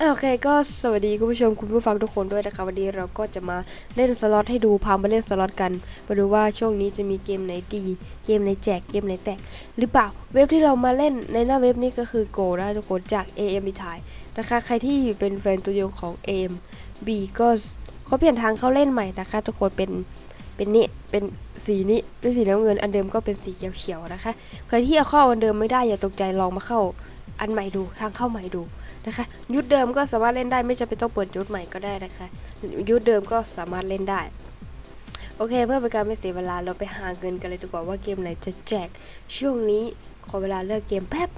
โอเคก็สวัสดีคุณผู้ชมคุณผู้ฟังทุกคนด้วยนะคะวันนี้เราก็จะมาเล่นสล็อตให้ดูพามาเล่นสล็อตกันมาดูว่าช่วงนี้จะมีเกมไหนดี เกมไหนแจกเกมไหนแตก หรือเปล่าเว็บที่เรามาเล่นในหน้าเว็บนี้ก็คือ Go นะทุกคนจาก AM มีถ่ายนะคะใครที่เป็นแฟนตัวยงของ AM B ก็เขาเปลี่ยนทางเข้าเล่นใหม่นะคะ ทุกคนเป็นเป็นนี่เป็นสีนี้เป็นสีน้ำเงินอันเดิมก็เป็นสีเขียวๆนะคะใครที่เอาเข้าอันเดิมไม่ได้อย่าตกใจลองมาเข้าอันใหม่ดูทางเข้าใหม่ดู นะคะ ยุทธเดิมก็สามารถเล่นได้ไม่จำเป็นต้องเปิดยุทธใหม่ก็ได้นะคะ ยุทธเดิมก็สามารถเล่นได้ โอเค เพื่อเป็นการไม่เสียเวลาเราไปหาเงินกันเลยดีกว่าว่าเกมไหนจะแจก ช่วงนี้ขอเวลาเลือกเกมแป๊บ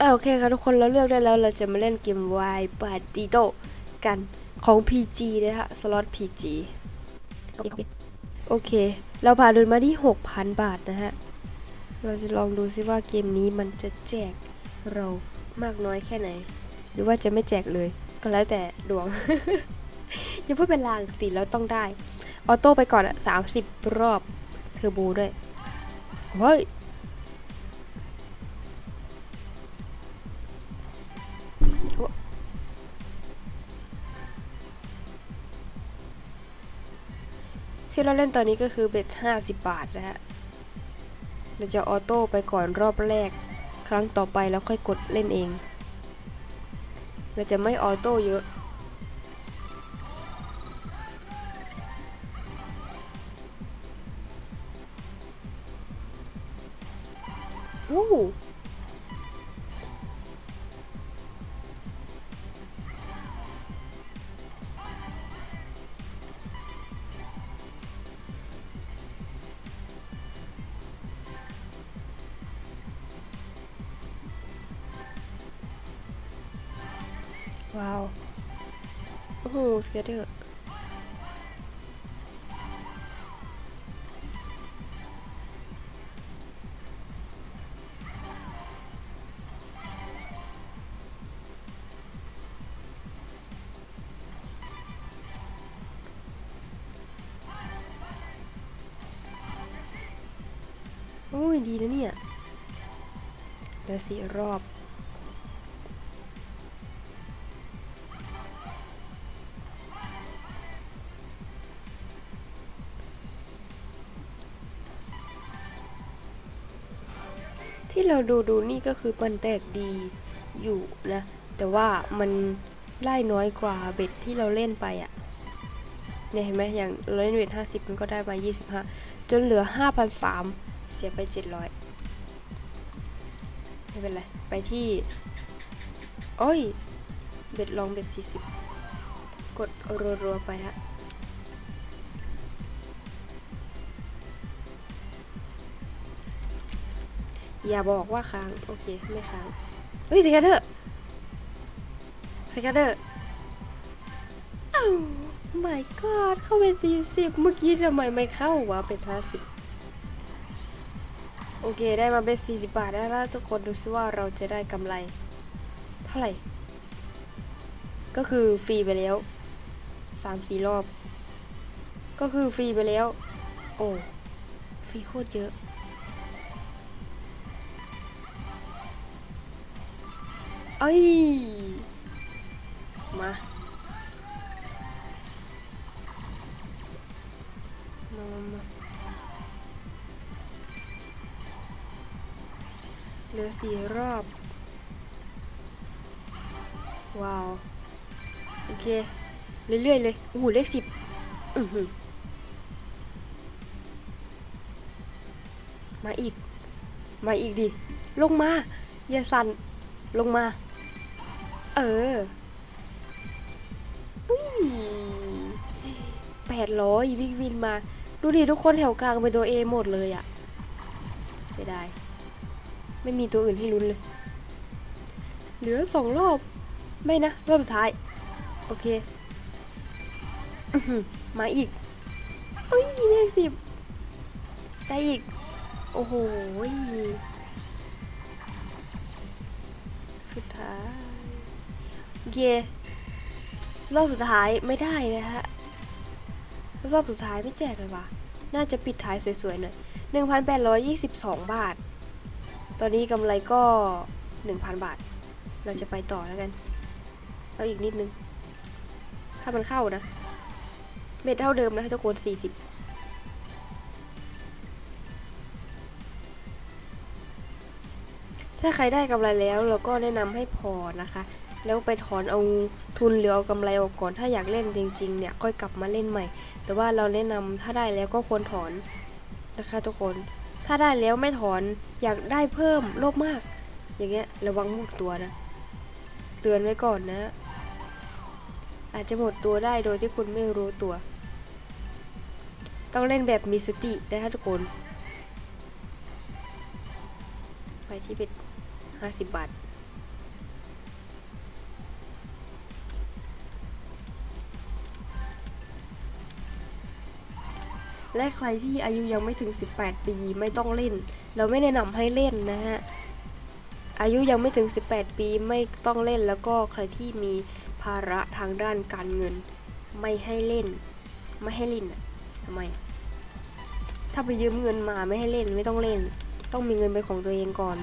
อะโอเคค่ะทุกคนเราเลือกได้แล้วเราจะมาเล่นเกม Y ปาติโตกันของ PG นะคะสล็อต PG โอเค เราผ่านเดินมาที่ 6,000 บาทนะฮะ เราจะลองดูซิว่าเกมนี้มันจะแจกเรามากน้อยแค่ไหน หรือว่าจะไม่แจกเลย ก็แล้วแต่ดวง อย่าพูดเป็นลางสิแล้วต้องได้ ออโต้ไปก่อนอะสามสิบรอบ เทอร์โบด้วย เฮ้ยที่เราเล่นตอนนี้ก็คือเบ็ดห้าสิบบาทนะฮะ เราจะออโต้ไปก่อนรอบแรก ครั้งต่อไปแล้วค่อยกดเล่นเองเราจะไม่ออโต้เยอะ วู้ โหสเก็ตเตอร์โอ้ยดีนะเนี่ย เหลือสี่รอบ ที่เราดูดูนี่ก็คือมันแตกดีอยู่นะ แต่ว่ามันไล่น้อยกว่าเบ็ดที่เราเล่นไปอะ่ะเนี่ยเห็นไหมอย่างเราเล่นเบ็ดห้าสิบมันก็ได้มายี่สิบห้าจนเหลือห้าพันสามเสียไปเจ็ดร้อยไม่เป็นไร ไปที่ โอ้ย เบ็ดลองเบ็ดสี่สิบกดรัวๆไปฮะ อย่าบอกว่าค้าง โอเค ไม่ค้าง เฮ้ยสแกนเดอร์สแกนเดอร์อ้าว my god เข้าเป็นสี่สิบเมื่อกี้ทำไมไม่เข้าวะเป็นห้าสิบโอเคได้มาเป็นสี่สิบบาทได้แล้วทุกคนดูซิว่าเราจะได้กำไร เท่าไหร่ ก็คือฟรีไปแล้วสามสี่รอบ ก็คือฟรีไปแล้ว โอ้ ฟรีโคตรเยอะ เอ้ย มา มามาเหลือสี่รอบ ว้าว โอเค เรื่อยๆเลย โอ้โห เลขสิบอือหือมาอีก มาอีกดิ ลงมา อย่าสั่น ลงมา เออแปดร้อยวิ่งวินมา ดูดิทุกคนแถวกลางเป็นตัวเอหมดเลยอะเสียดาย ไม่มีตัวอื่นให้ลุ้นเลย เหลือสองรอบ ไม่นะ รอบสุดท้าย โอเคอมาอีกเอ้ยเลขสิบได้อีก โอ้โหสุดท้าย เยรอบสุดท้ายไม่ได้นะฮะ รอบสุดท้ายไม่แจกเลยว่ะน่าจะปิดท้ายสวยๆหน่อย 1,822 บาท ตอนนี้กำไรก็หนึ่งพันบาท เราจะไปต่อแล้วกัน เอาอีกนิดนึง ถ้ามันเข้านะเม็ดเท่าเดิมนะทุกคนสี่สิบถ้าใครได้กำไรแล้วเราก็แนะนำให้พอนะคะ แล้วไปถอนเอาทุนหรือเอากำไรออกก่อน ถ้าอยากเล่นจริง ๆ เนี่ย ค่อยกลับมาเล่นใหม่ แต่ว่าเราแนะนำถ้าได้แล้วก็ควรถอนนะคะทุกคน ถ้าได้แล้วไม่ถอนอยากได้เพิ่มโลภมาก อย่างเงี้ยระวังหมดตัวนะ เตือนไว้ก่อนนะ อาจจะหมดตัวได้โดยที่คุณไม่รู้ตัว ต้องเล่นแบบมีสตินะคะทุกคน ไปที่เป็นห้าสิบบาท และใครที่อายุยังไม่ถึง 18 ปีไม่ต้องเล่น เราไม่แนะนำให้เล่นนะฮะ อายุยังไม่ถึง 18 ปีไม่ต้องเล่น แล้วก็ใครที่มีภาระทางด้านการเงิน ไม่ให้เล่น ไม่ให้เล่นทำไม ถ้าไปยืมเงินมาไม่ให้เล่นไม่ต้องเล่น ต้องมีเงินเป็นของตัวเองก่อน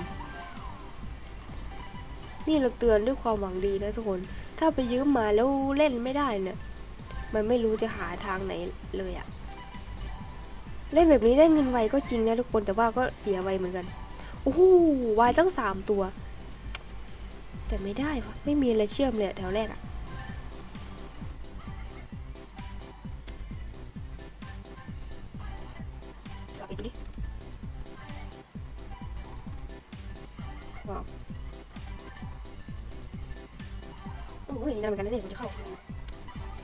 นี่เราเตือนด้วยความหวังดีนะทุกคน ถ้าไปยืมมาแล้วเล่นไม่ได้เนี่ย มันไม่รู้จะหาทางไหนเลยอะ เล่นแบบนี้ได้เงินไวก็จริงนะทุกคนแต่ว่าก็เสียไวเหมือนกันโอ้โหวายตั้งสามตัว แต่ไม่ได้วะไม่มีอะไรเชื่อมเลยแถวแรกอะไปดิว้าวโอ้ยนานเหมือนกันนะเนี่ยผมจะเข้า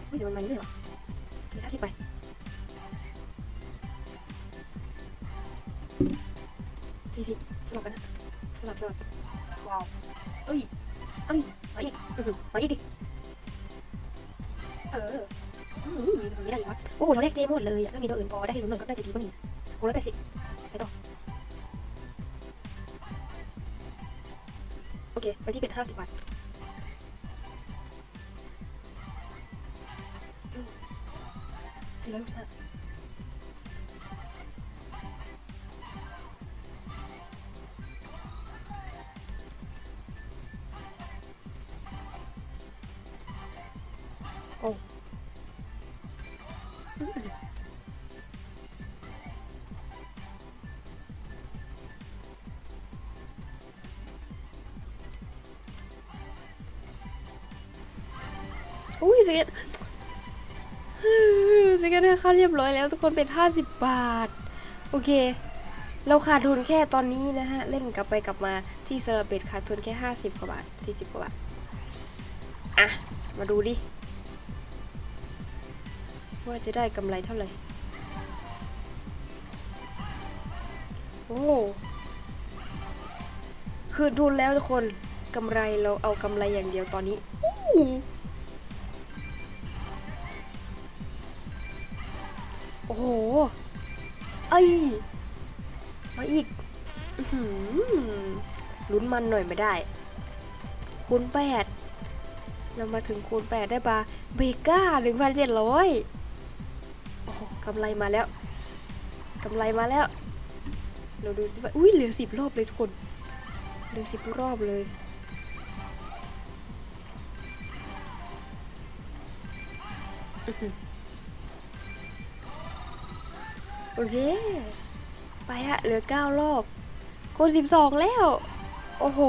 เฮ้ยเดี๋ยวมันมันเลยเหรอมีห้าสิบไป สี่สิบสลับกันนะสลับสลับว้าวเอ้ยเอ้ยมาอีกอื้อหือมาอีกดิเอออืมไม่ได้อีกวะโอ้เราแรกเจหมดเลยอะถ้ามีตัวอื่นพอได้ให้ลุ้นหน่อยก็น่าจะดีกว่านี้โอ้ร้อยแปดสิบไปต่อโอเค ไปที่เป็นห้าสิบบาทสี่ร้อยห้า อุ้ยสิสแกนให้ค่าเรียบร้อยแล้วทุกคนเป็น 50 บาท โอเค เราขาดทุนแค่ตอนนี้นะฮะ เล่นกลับไปกลับมาที่สลับเบ็ดขาดทุนแค่ 50 กว่าบาท 40 กว่าบาท อะ มาดูดิ ว่าจะได้กำไรเท่าไหร่ โอ้คืนทุนแล้วทุกคนกำไรเราเอากำไรอย่างเดียวตอนนี้ อ้โอ้โหเอ้ยมาอีกลุ้นมันหน่อยไม่ได้ คูณแปดเรามาถึงคูณแปดได้ปะเบก้าหนึ่งพันเจ็ดร้อยโอ้โหกำไรมาแล้วกำไรมาแล้ว เราดูสิว่าอุ้ยเหลือสิบรอบเลยทุกคนเหลือสิบรอบเลยอือ เค ไปฮะ เหลือเก้ารอบคนสิบสองแล้ว โอ้โห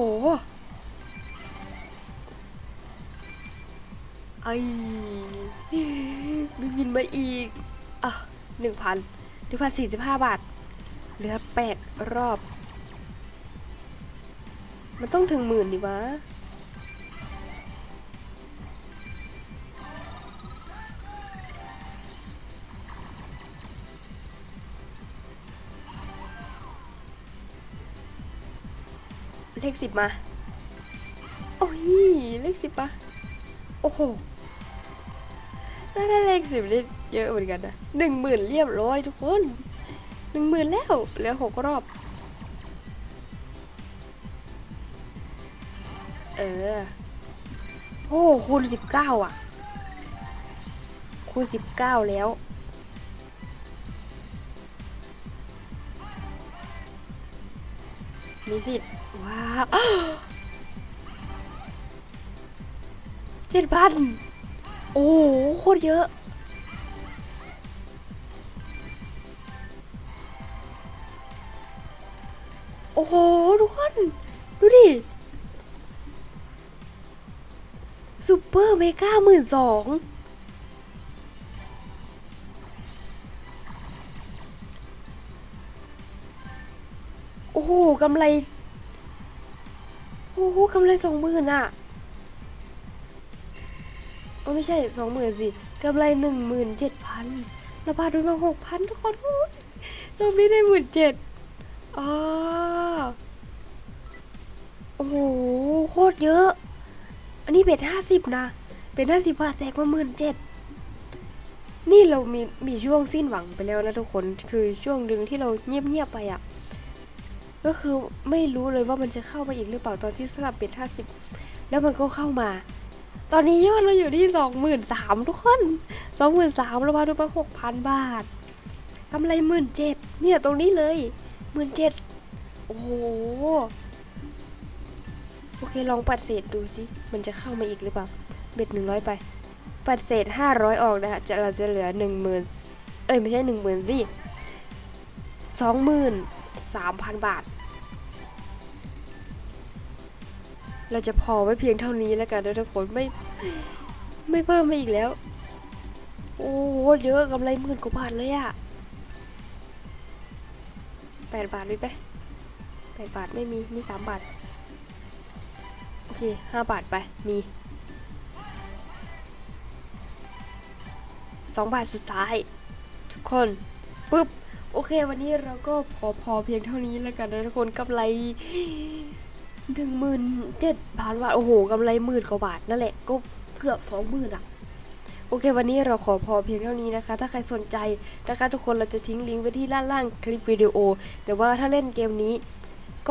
ไอ้มีบินมาอีก อะหนึ่งพันหนึ่งพันสี่สิบห้าบาท เหลือแปดรอบ มันต้องถึงหมื่นดิวะ เลขสิบมา โอ้ย เลขสิบปะโอ้โหถ้าได้เลขสิบนี่เยอะเหมือนกันนะหนึ่งหมื่นเรียบร้อยทุกคนหนึ่งหมื่นแล้ว เหลือหกรอบ เออ โอ้คูณสิบเก้าอะ คูณสิบเก้าแล้ว มีสิทธิ์ว้าวเจ็ดพันโอ้โหโคตรเยอะ โอ้โห ทุกคน ดูดิซูเปอร์เมกาหมื่นสอง โอ้โหกำไร โอ้โหกำไรสองหมื่นอะโอ้ไม่ใช่สองหมื่นสิกำไรหนึ่งหมื่นเจ็ดพันเระบาดดูมาหกพันทุกคนโอ้ยรอบนี้ได้หมื่นเจ็ดอ่าโอ้โหโคตรเยอะ อันนี้เบ็ดห้าสิบนะ เป็นห้าสิบบาทแจกมาหมื่นเจ็ดนี่เรามีมีช่วงสิ้นหวังไปแล้วนะทุกคน คือช่วงหนึ่งที่เราเงียบๆไปอะ่ะ ก็คือไม่รู้เลยว่ามันจะเข้ามาอีกหรือเปล่าตอนที่สลับเบ็ดห้าสิบแล้วมันก็เข้ามา ตอนนี้ยอดเราอยู่ที่สองหมื่นสามทุกคนสองหมื่นสามเรามาดูมาหกพันบาทกำไรหมื่นเจ็ดเนี่ยตรงนี้เลยหมื่นเจ็ดโอ้โหโอเคลองปัดเศษดูสิมันจะเข้ามาอีกหรือเปล่าเบ็ดหนึ่งร้อยไป ปัดเศษห้าร้อยออกนะฮะจะเราจะเหลือหนึ่งหมื่นเอ้ยไม่ใช่หนึ่งหมื่นสิสองหมื่น สามพันบาท เราจะพอไว้เพียงเท่านี้แล้วกันนะทุกคนไม่ไม่เพิ่มมาอีกแล้ว โอ้โหเยอะกำไรหมื่นกว่าบาทเลยอะแปดบาทมีไปแปดบาทไม่มีมีสามบาท โอเคห้าบาทไปมีสองบาทสุดท้าย ทุกคนปึ๊บ โอเค วันนี้เราก็พอพอเพียงเท่านี้แล้วกันนะทุกคนกำไรหนึ่งหมื่นเจ็ดพันบาท โอ้โหกำไรหมื่นกว่าบาทนั่นแหละก็เกือบสองหมื่นอะโอเค วันนี้เราขอพอเพียงเท่านี้นะคะ ถ้าใครสนใจนะคะทุกคนเราจะทิ้งลิงก์ไว้ที่ด้านล่างคลิปวิดีโอ แต่ว่าถ้าเล่นเกมนี้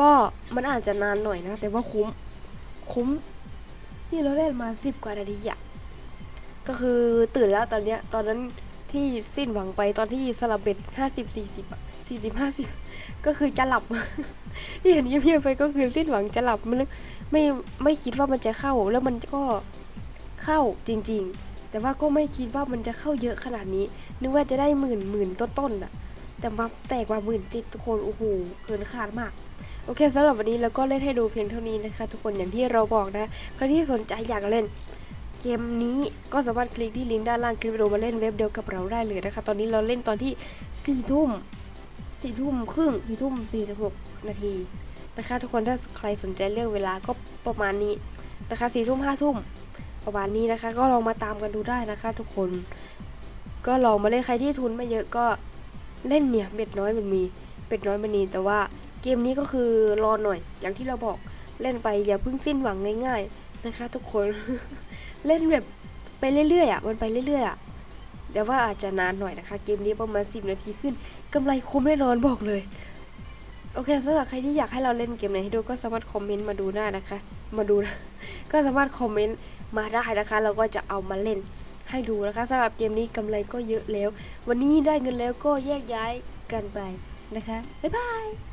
ก็มันอาจจะนานหน่อยนะ แต่ว่าคุ้ม คุ้ม นี่เราเล่นมาสิบกว่านาทีอะก็คือตื่นแล้วตอนเนี้ย ตอนนั้น ที่สิ้นหวังไปตอนที่สลับเบ็ดห้าสิบสี่สิบสี่สิบห้าสิบก็คือจะหลับ ที่เห็นเงียบๆไปก็คือสิ้นหวังจะหลับไม่นึกไม่ไม่คิดว่ามันจะเข้า แล้วมันก็เข้าจริง ๆ แต่ว่าก็ไม่คิดว่ามันจะเข้าเยอะขนาดนี้ นึกว่าจะได้หมื่นหมื่นต้นๆอะแต่มาแตกมาหมื่นเจ็ดทุกคนโอ้โหเกินคาดมากโอเคสำหรับวันนี้เราก็เล่นให้ดูเพียงเท่านี้นะคะ ทุกคนอย่างที่เราบอกนะใครที่สนใจอยากเล่น เกมนี้ก็สามารถคลิกที่ลิงก์ด้านล่างคลิปวิดีโอมาเล่นเว็บเดียวกับเราได้เลยนะคะ ตอนนี้เราเล่นตอนที่สี่ทุ่มสี่ทุ่มครึ่งสี่ทุ่มสี่สิบหกนาทีนะคะทุกคนถ้าใครสนใจเรื่องเวลาก็ประมาณนี้นะคะสี่ทุ่มห้าทุ่มประมาณนี้นะคะ ก็ลองมาตามกันดูได้นะคะ ทุกคน ก็ลองมาเล่นใครที่ทุนไม่เยอะก็เล่นเนี่ยเบ็ดน้อยมันมีเบ็ดน้อยมันมีแต่ว่าเกมนี้ก็คือรอหน่อยอย่างที่เราบอกเล่นไปอย่าเพิ่งสิ้นหวังง่าย ๆนะคะ ทุกคน เล่นแบบไปเรื่อยๆอะมันไปเรื่อยๆอะแต่ว่าอาจจะนานหน่อยนะคะ เกมนี้ประมาณ 10 นาทีขึ้นกำไรคุ้มแน่นอนบอกเลย โอเคสำหรับใครที่อยากให้เราเล่นเกมไหนให้ดูก็สามารถคอมเมนต์มาดูได้นะคะ มาดูนะก็สามารถคอมเมนต์มาได้นะคะ เราก็จะเอามาเล่นให้ดูนะคะสำหรับเกมนี้กำไรก็เยอะแล้ว วันนี้ได้เงินแล้วก็แยกย้ายกันไปนะคะบ๊ายบาย